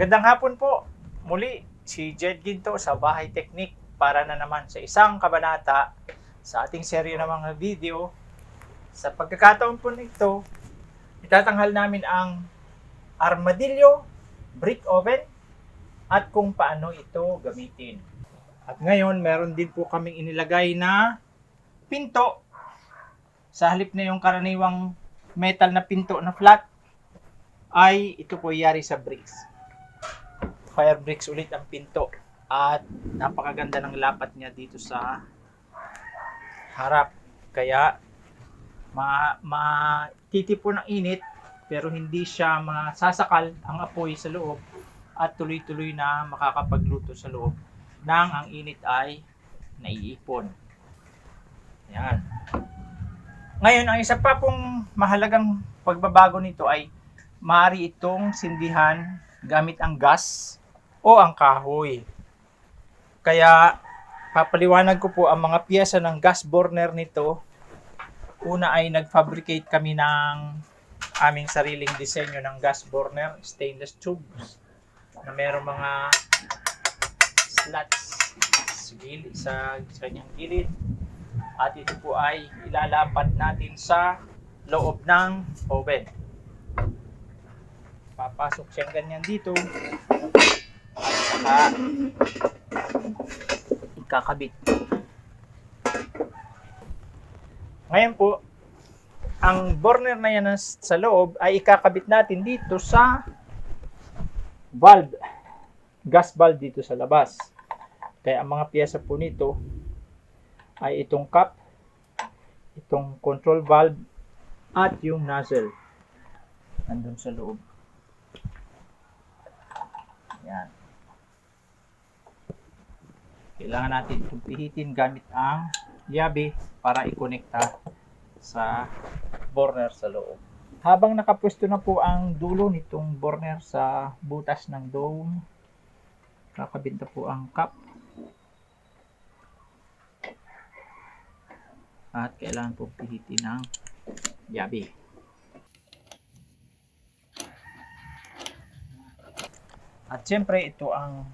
Magandang hapon po. Muli, si Jed Ginto sa Bahay Teknik para na naman sa isang kabanata sa ating serye ng mga video. Sa pagkakataon po nito, itatanghal namin ang armadillo, brick oven, at kung paano ito gamitin. At ngayon, meron din po kaming inilagay na pinto. Sa halip na yung karaniwang metal na pinto na flat, ay ito po yari sa bricks. Fire bricks ulit ang pinto. At napakaganda ng lapat niya dito sa harap. Kaya ma matitipon ng init pero hindi siya masasakal ang apoy sa loob at tuloy-tuloy na makakapagluto sa loob nang ang init ay naiipon. Yan. Ngayon, ang isa pa pong mahalagang pagbabago nito ay maaari itong sindihan gamit ang gas o ang kahoy. Kaya papaliwanag ko po ang mga piyesa ng gas burner nito. Una ay nag-fabricate kami ng aming sariling disenyo ng gas burner, stainless tubes na merong mga slots sa gilid, sa, sa kanyang gilid. At ito po ay ilalapat natin sa loob ng oven. Papasok siyang ganyan dito. Saka ikakabit. Ngayon po, ang burner na yan sa loob ay ikakabit natin dito sa valve. Gas valve dito sa labas. Kaya ang mga piyesa po nito ay itong cap, itong control valve, at yung nozzle. Nandun sa loob. Yan. Kailangan natin itong pihitin gamit ang yabe para i-connecta sa burner sa loob. Habang nakapwesto na po ang dulo nitong burner sa butas ng dome, kakabit na po ang cap. At kailangan po pihitin ng yabe. At siyempre ito ang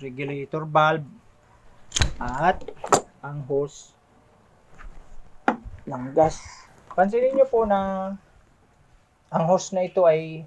regulator valve at ang hose ng gas. Pansinin nyo po na ang hose na ito ay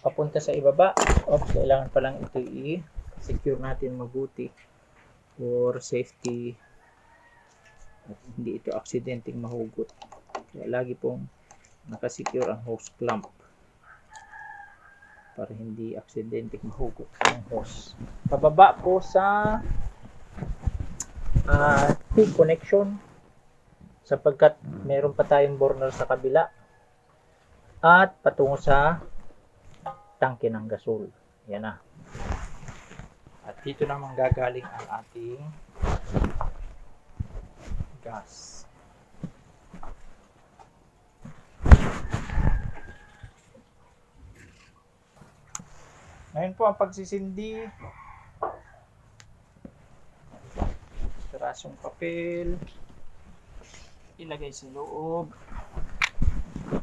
papunta sa ibaba. Oops, kailangan pa lang ito i-secure natin mabuti for safety at hindi ito aksidenteng mahugot. Kaya lagi pong nakasecure ang hose clamp para hindi aksidenteng mahugot ang hose. Pababa po sa uh, T-connection sapagkat meron pa tayong burner sa kabila at patungo sa tangke ng gasol. Yan na. At dito naman gagaling ang ating gas. Ngayon po ang pagsisindi pirasong papel. Ilagay sa loob.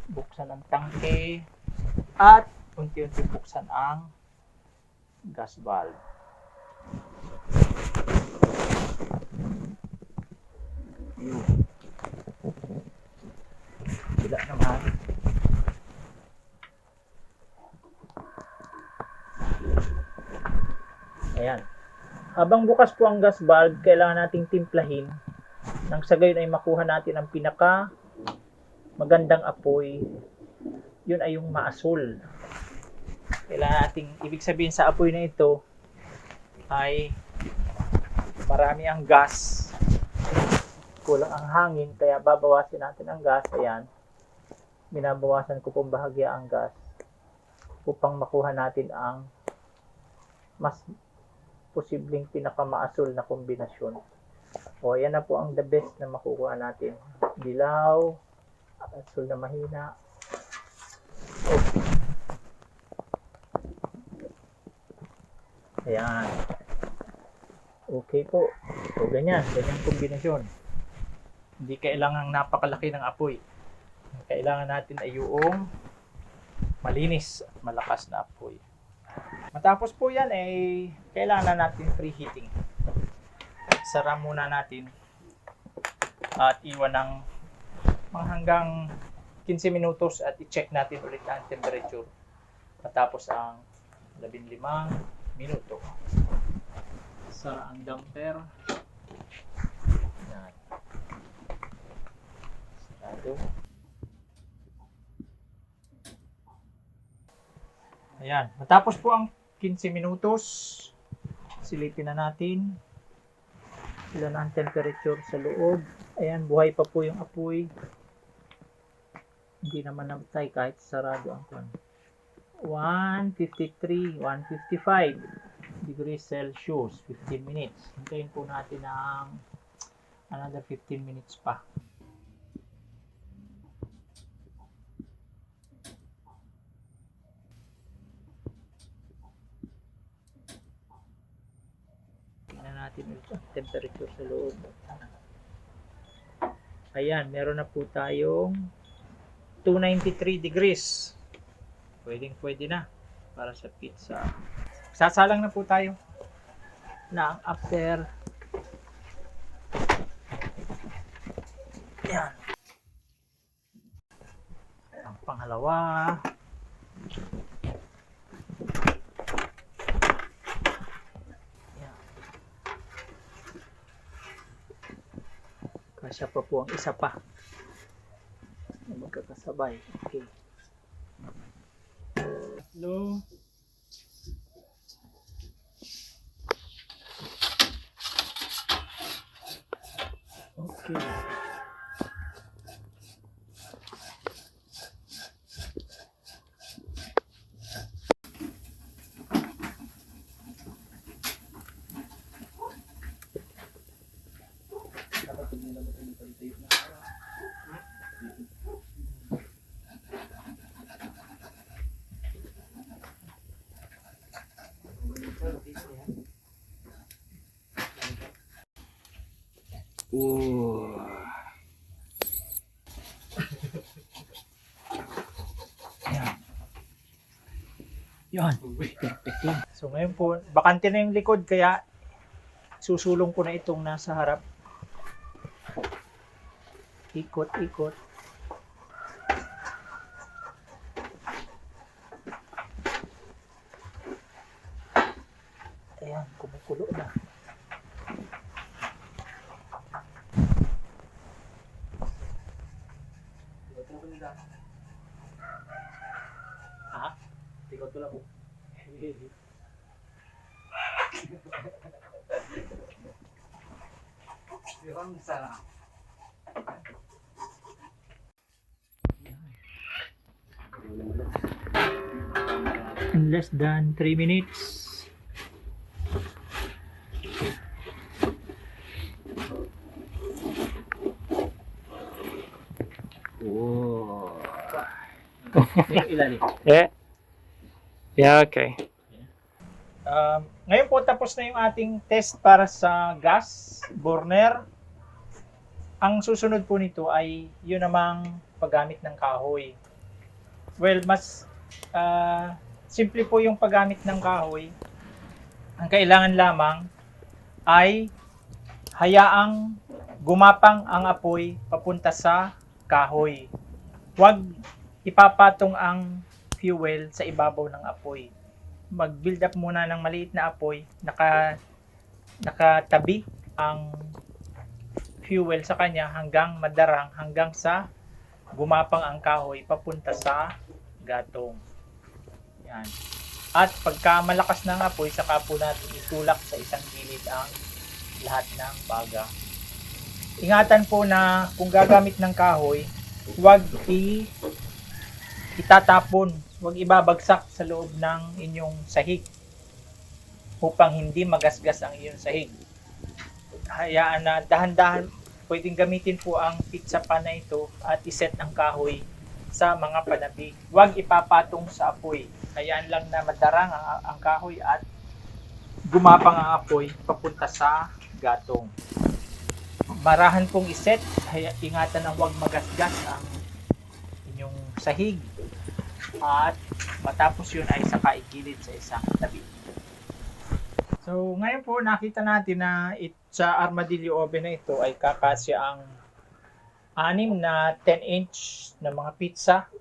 Buksan ang tangke. At unti-unti buksan ang gas valve Yun. Bila naman. Ayan habang bukas po ang gas valve, kailangan nating timplahin nang sa gayon ay makuha natin ang pinaka magandang apoy. Yun ay yung maasul. Kailangan nating, ibig sabihin sa apoy na ito ay marami ang gas. Kulang ang hangin, kaya babawasin natin ang gas. Ayan. Binabawasan ko pong bahagya ang gas upang makuha natin ang mas posibleng pinakamaasul na kombinasyon. O, yan na po ang the best na makukuha natin. Dilaw, asul na mahina. Ayan. Okay po. So, ganyan. Ganyan kombinasyon. Hindi kailangang napakalaki ng apoy. Ang kailangan natin ay yung malinis at malakas na apoy. Matapos po yan, eh, kailangan na natin preheating. Sara muna natin at iwan ng mga hanggang 15 minutos at i-check natin ulit ang temperature matapos ang 15 minuto. Sara ang damper. Sarado. Ayan. Matapos po ang 15 minutos, silipin na natin. Ilan ang temperature sa loob. Ayan, buhay pa po yung apoy. Hindi naman namatay kahit sarado ang kwan. 153, 155 degrees Celsius, 15 minutes. Hintayin po natin ng another 15 minutes pa. Natin ulit temperature sa loob. Ayan, meron na po tayong 293 degrees. Pwedeng pwede na para sa pizza. Sasalang na po tayo na after Yan. Ang pangalawa. Kasya pa po ang isa pa. Magkakasabay. Okay. Hello. Okay. Ayan. Yan. Perfect lang. So ngayon po, bakante na yung likod kaya susulong ko na itong nasa harap. Ikot, ikot. Ayan, kumukulo na. Ha? Tikot ko lang po. Sirang sarap. In less than 3 minutes. Yeah. Yeah, okay. Um, ngayon po tapos na yung ating test para sa gas burner. Ang susunod po nito ay yun namang paggamit ng kahoy. Well, mas ah, simple po yung paggamit ng kahoy. Ang kailangan lamang ay hayaang gumapang ang apoy papunta sa kahoy. Huwag ipapatong ang fuel sa ibabaw ng apoy mag-build up muna ng maliit na apoy, naka nakatabi ang fuel sa kanya hanggang madarang hanggang sa gumapang ang kahoy papunta sa gatong. Yan. At pagka malakas na ang apoy, saka po natin itulak sa isang gilid ang lahat ng baga. Ingatan po na kung gagamit ng kahoy, huwag i itatapon, huwag ibabagsak sa loob ng inyong sahig upang hindi magasgas ang iyong sahig. Hayaan na dahan-dahan pwedeng gamitin po ang pizza pan na ito at iset ang kahoy sa mga panabi. Huwag ipapatong sa apoy. Hayaan lang na madarang ang, ang kahoy at gumapang ang apoy papunta sa gatong. Marahan pong iset, haya, ingatan na huwag magasgas ang inyong sahig At matapos yun ay saka igilid sa isang tabi. So ngayon po nakita natin na it, sa armadillo oven na ito ay kakasya ang anim na 10 inch na mga pizza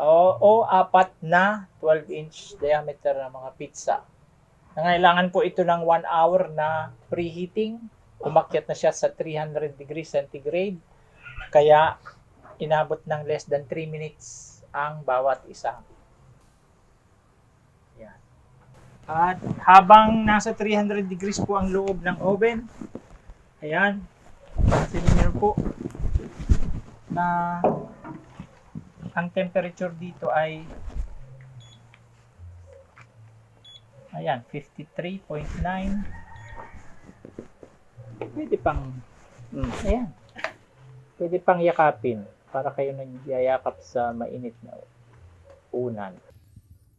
o, o apat na 12 inch diameter na mga pizza. Nangailangan po ito ng 1 hour na preheating. Umakyat na siya sa 300 degrees centigrade. Kaya inabot ng less than 3 minutes ang bawat isa. Yan. At habang nasa 300 degrees po ang loob ng oven, ayan, niyo po na ang temperature dito ay ayan 53.9 pwede pang Mm. ayan pwede pang yakapin para kayo nagyayakap sa mainit na unan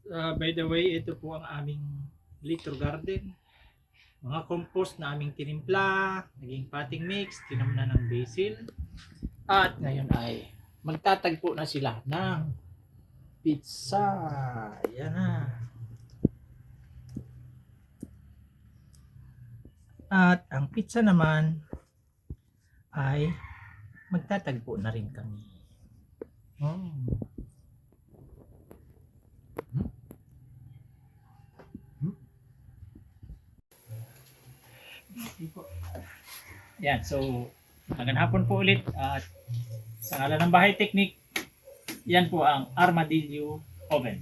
Uh, by the way ito po ang aming litter garden mga compost na aming tinimpla naging potting mix tinamna ng basil at ngayon ay magtatagpo na sila ng pizza. Yan na. At ang pizza naman ay magtatagpo na rin kami. Oh. Po. Yan, so magandang hapon po ulit at sa ngalan ng Bahay Technique, yan po ang Armadillo Oven.